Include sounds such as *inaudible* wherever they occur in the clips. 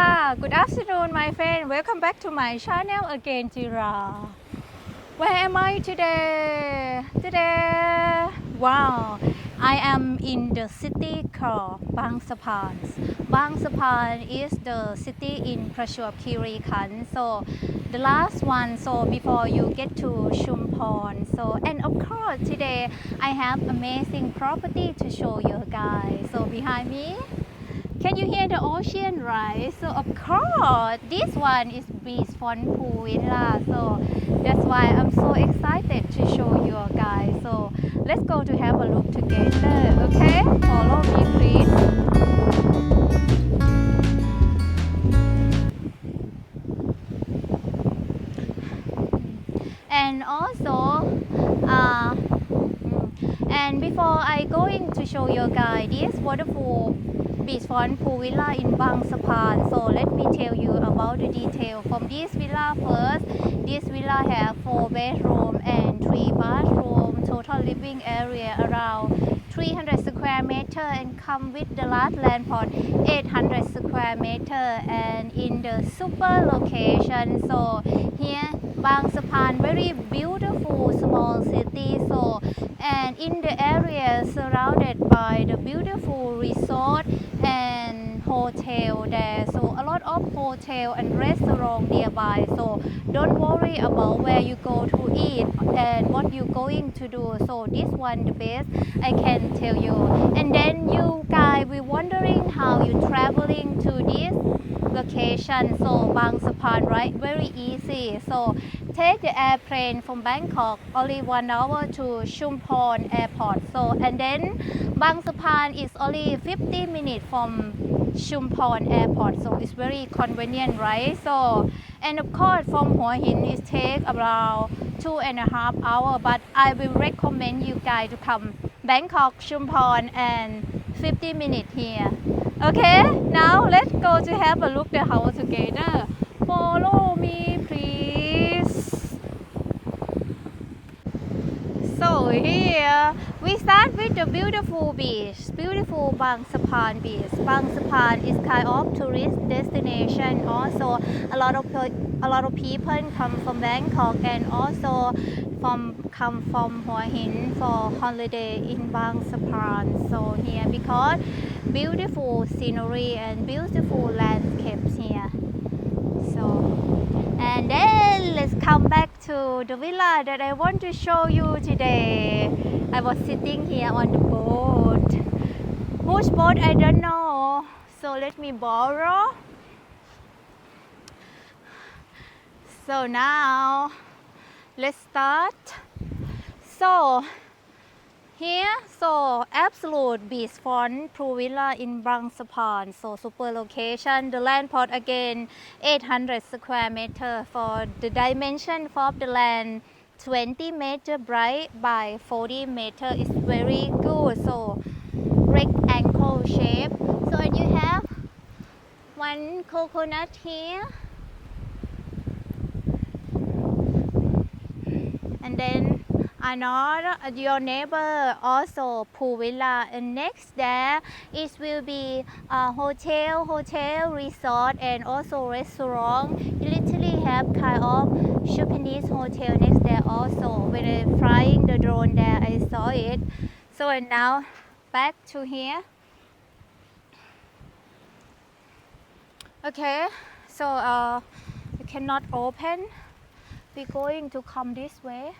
Good afternoon my friend. Welcome back to my channel again Jira. Where am I today? Today Wow. I am in the city called Bang Sapan Bang Sapan is the city in Prachua Khiri Khan. So the last one so before you get to Chumpon so and of course today I have amazing property to show you guys. So behind me Can you hear the ocean, right? So of course, this one is Beach Front Pool. So that's why I'm so excited to show you guys. So let's go to have a look together, okay? Follow me, please. And also, uh, and before I going to show you guys this wonderful beachfront pool villa in Bang Sapan. So let me tell you about the detail from this villa first. This villa have four bedroom and three bathroom. Total living area around 300 square meter and come with the large land plot 800 square meter and in the super location. So here Bang Sapan very beautiful small city. So and in the area surrounded by the beautiful resort and hotel there so a lot of hotel and restaurant nearby. So don't worry about where you go to eat and what you going to do. So this one the best i can tell you. And then you guys will wondering how you traveling to this location. So Bang Sapan right? Very easy. So take the airplane from Bangkok only one hour to Chumpon airport. So and then Bang Sapan is only 50 minutes from Chumpon airport. So it's very convenient right? So and of course from Hua Hin it takes around two and a half hour but I will recommend you guys to come Bangkok Chumpon and 50 minutes here. Okay now let's go to have a look the house together follow me please. So here we start with the beautiful beach. Beautiful Bang Sapan beach. Bang Sapan is kind of tourist destination. Also a lot of a lot of people come from Bangkok and also from come from Hua Hin for holiday in Bang Sapan so here because beautiful scenery and beautiful landscapes here. So and then let's come back to the villa that I want to show you today. I was sitting here on the boat. Which boat I don't know. So let me borrow. So now let's start. So here, so absolute beachfront pool villa in Bang Sapan. So super location. The land plot again 800 square meter for the dimension of the land 20 meter bright by 40 meter is very good. So rectangle shape. So you have one coconut here. And then another uh, your neighbor also pool villa and next there it will be a hotel hotel resort and also restaurant you literally have kind of Japanese hotel next there also. When I flying the drone there I saw it. So and now back to here. Okay so uh, you cannot open. We're going to come this way.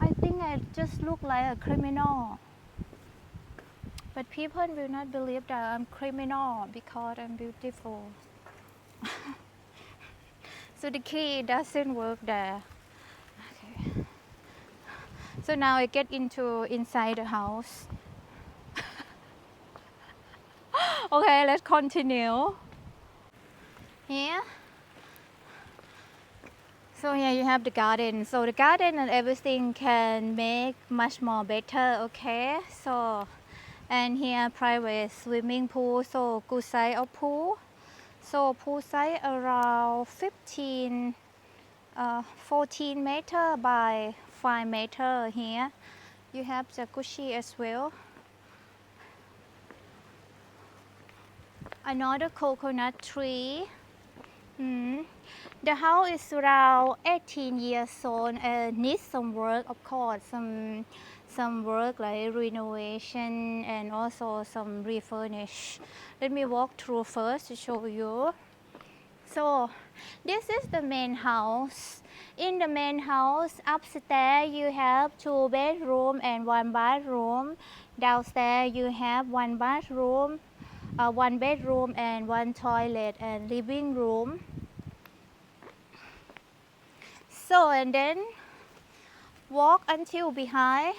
I think I just look like a criminal. But people will not believe that I'm criminal because I'm beautiful. *laughs* so the key doesn't work there. Okay. So now I get into inside the house. *laughs* okay, let's continue. Here. So here you have the garden. So the garden and everything can make much more better, okay? So and here private swimming pool, so good size of pool. So pool size around 15, uh, 14 meter by 5 meter here. you have jacuzzi as well another coconut tree Hmm. The house is around 18 years old and needs some work, of course, some some work like renovation and also some refurnish. Let me walk through first to show you. So, this is the main house. In the main house, upstairs you have two bedroom and one bathroom. Downstairs you have one bathroom, uh, one bedroom and one toilet and living room. So and then walk until behind.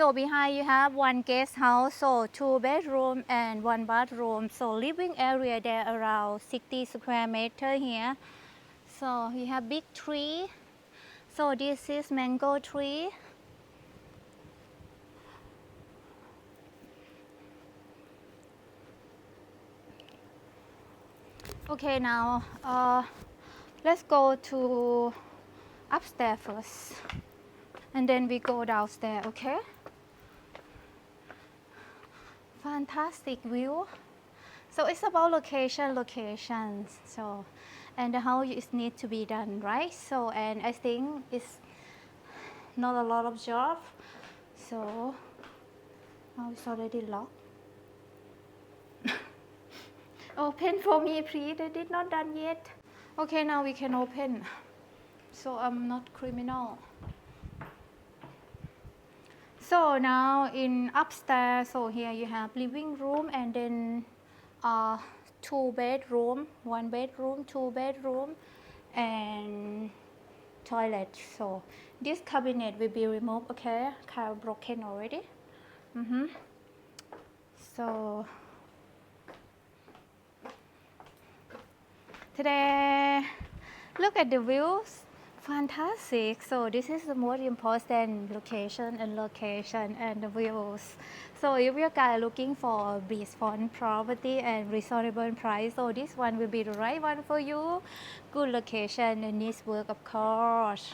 So behind you have one guest house, so two bedroom and one bathroom. So living area there around 60 square meter here. So you have big tree. So this is mango tree. Okay, now uh, let's go to upstairs first, and then we go downstairs. Okay. Fantastic view. So it's about location, locations. So, and how it need to be done right. So, and I think it's not a lot of job. So, now it's already locked. *laughs* open for me please they did not done yet okay now we can open so i'm not criminal so now in upstairs so here you have living room and then uh, two bedroom one bedroom two bedroom and toilet so this cabinet will be removed okay kind of broken already mm-hmm. so Today, look at the views. Fantastic. So this is the most important location and location and the views. So if you are looking for a beachfront property and reasonable price, so this one will be the right one for you. Good location and needs work of course.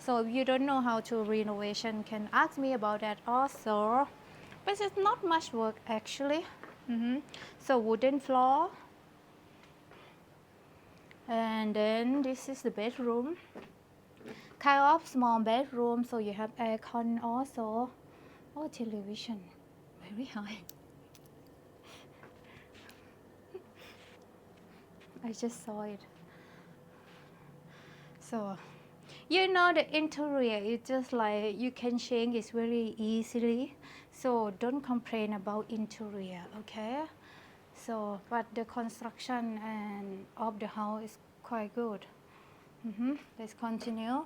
So if you don't know how to renovation, can ask me about that also. But it's not much work actually. Mm-hmm. So wooden floor and then this is the bedroom kind of small bedroom so you have aircon also oh television very high I just saw it so you know the interior is just like you can change it very easily so don't complain about interior okay so, but the construction and of the house is quite good. Mm-hmm. Let's continue.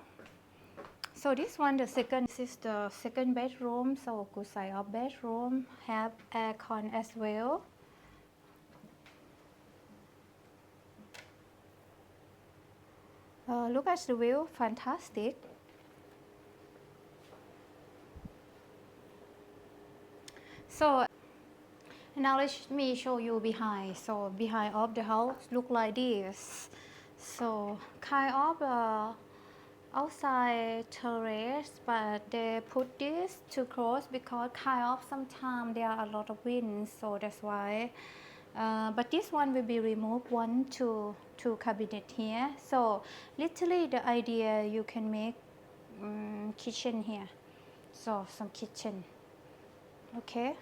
So this one, the second this is the second bedroom. So side of bedroom have aircon as well. Uh, look at the view, fantastic. So now let me show you behind. So behind of the house look like this. So kind of uh, outside terrace, but they put this too close because kind of sometimes there are a lot of winds so that's why. Uh, but this one will be removed one to two cabinet here. So literally the idea you can make um, kitchen here. So some kitchen. Okay.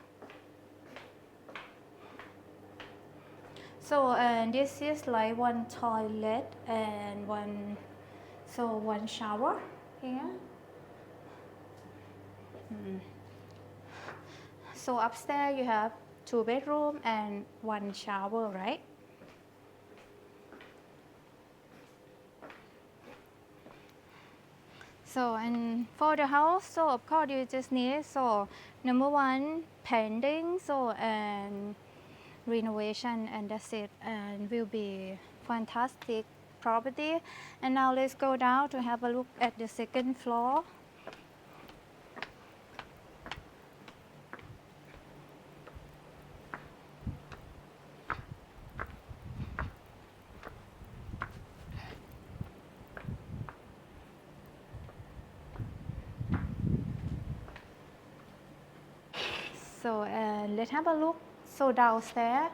So and this is like one toilet and one so one shower here. Mm. So upstairs you have two bedroom and one shower, right? So and for the house, so of course you just need so number one painting, so and renovation and that's it and will be fantastic property. And now let's go down to have a look at the second floor. So uh, let's have a look. So downstairs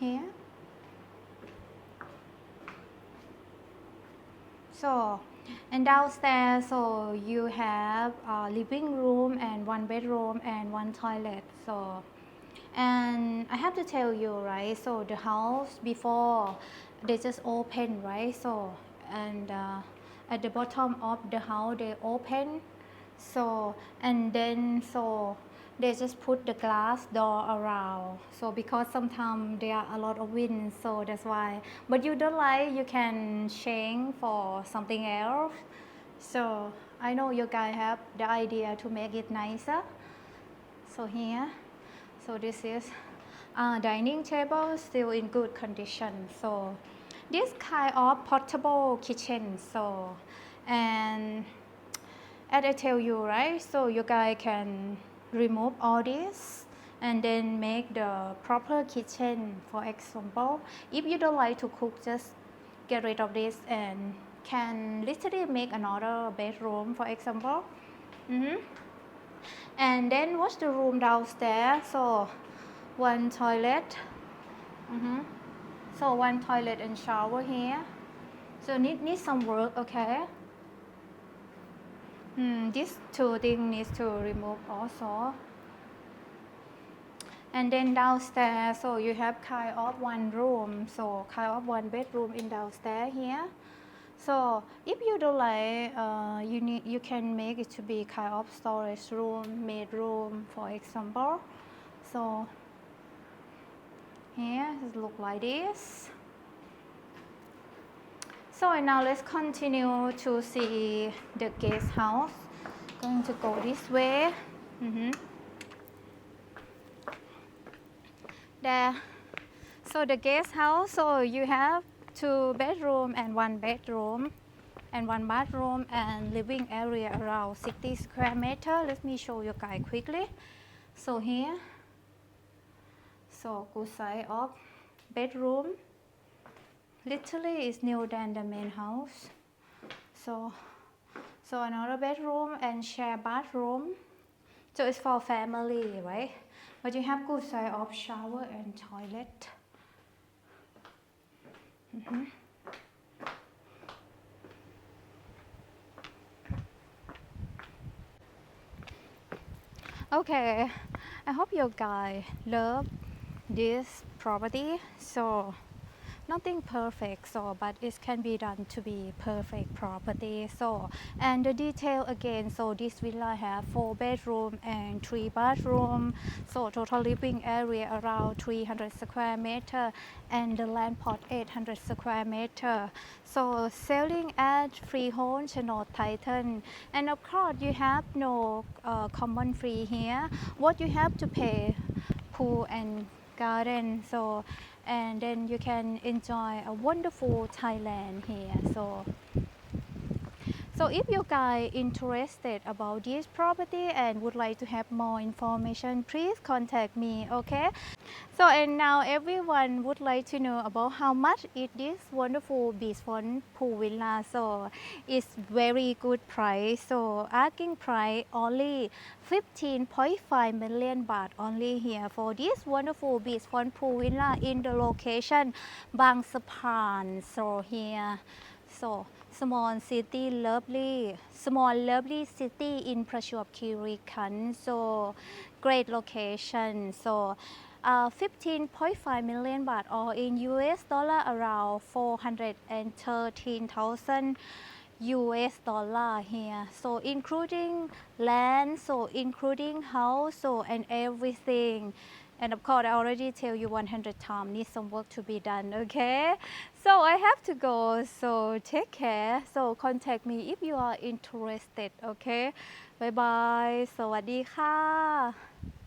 here so and downstairs so you have a living room and one bedroom and one toilet so. And I have to tell you right so the house before they just open right so. And uh, at the bottom of the house they open so. And then so they just put the glass door around. So because sometimes there are a lot of wind so that's why. But you don't like you can change for something else. So I know you guys have the idea to make it nicer. So here so this is uh, dining table still in good condition. So this kind of portable kitchen so and as I tell you right so you guys can remove all this and then make the proper kitchen for example. If you don't like to cook just get rid of this and can literally make another bedroom for example. Mhm. and then what's the room downstairs. So one toilet. Mhm. so one toilet and shower here. So need need some work okay Hmm, these two things needs to remove also. And then downstairs, so you have kind of one room, so kind of one bedroom in downstairs here. So if you don't like, uh, you need you can make it to be kind of storage room, maid room, for example. So here it look like this. So now let's continue to see the guest house. Going to go this way. Mhm. There. So the guest house. So you have two bedroom and one bedroom, and one bathroom and living area around 60 square meter. Let me show you guys quickly. So here. So good size of bedroom literally is newer than the main house. So so another bedroom and share bathroom. So it's for family right? But you have good size of shower and toilet. Mhm. okay i hope you guys love this property. So nothing perfect so but it can be done to be perfect property so. And the detail again so this villa have four bedroom and three bathroom so total living area around 300 square meter and the land plot 800 square meter. So selling at freehold Chenot title and of course you have no uh, common free here. What you have to pay pool and garden so and then you can enjoy a wonderful Thailand here so so if you guys interested about this property and would like to have more information please contact me okay? So and now everyone would like to know about how much is this wonderful beachfront pool villa so it's very good price. So asking price only 15.5 million baht only here for this wonderful beachfront pool villa in the location Bang Sapan so here. So small city lovely. Small lovely city in Prachop Khiri so great location. So uh, 15.5 million baht or in US dollar around 413,000 US dollar here. So including land so including house so and everything and of course I already tell you 100 times need some work to be done okay so I have to go so take care so contact me if you are interested okay bye bye สวัสดีค่ะ